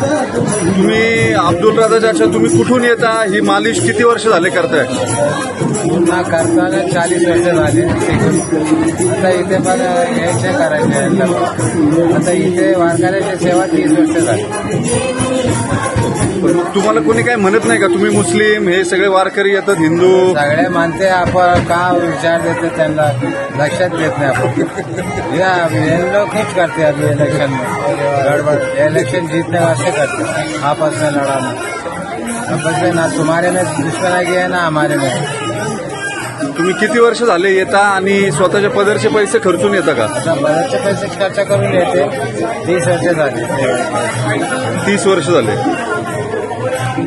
तुम्ही अब्दुल राजा चाचा तुम्ही कुठून येता? ही मालिश किती वर्ष झाले करताय? पुन्हा करताना चाळीस वर्ष झाले. आता इथे पण यायचे करायचे आता इथे वारकऱ्याची सेवा तीस वर्ष झाली. तुम्हाला कोणी काय म्हणत नाही का? तुम्ही मुस्लिम हे सगळे वारकरी येतात हिंदू. सगळे मानते आपण का विचार देते त्यांना? लक्षात घेत नाही आपण. या लोग कुछ करते अभी इलेक्शन में गड़बड़. इलेक्शन जीतने वास्ते करते. आपस में लड़ाना आपस में ना? तुम्हारे में दुश्मनागी है ना हमारे में? तुम्ही किती वर्ष झाले येता आणि स्वतःच्या पदरचे पैसे खर्चून येता का? आता बरेचसे पैसे खर्च करून येते. तीस वर्ष झाली. तीस वर्ष झाले.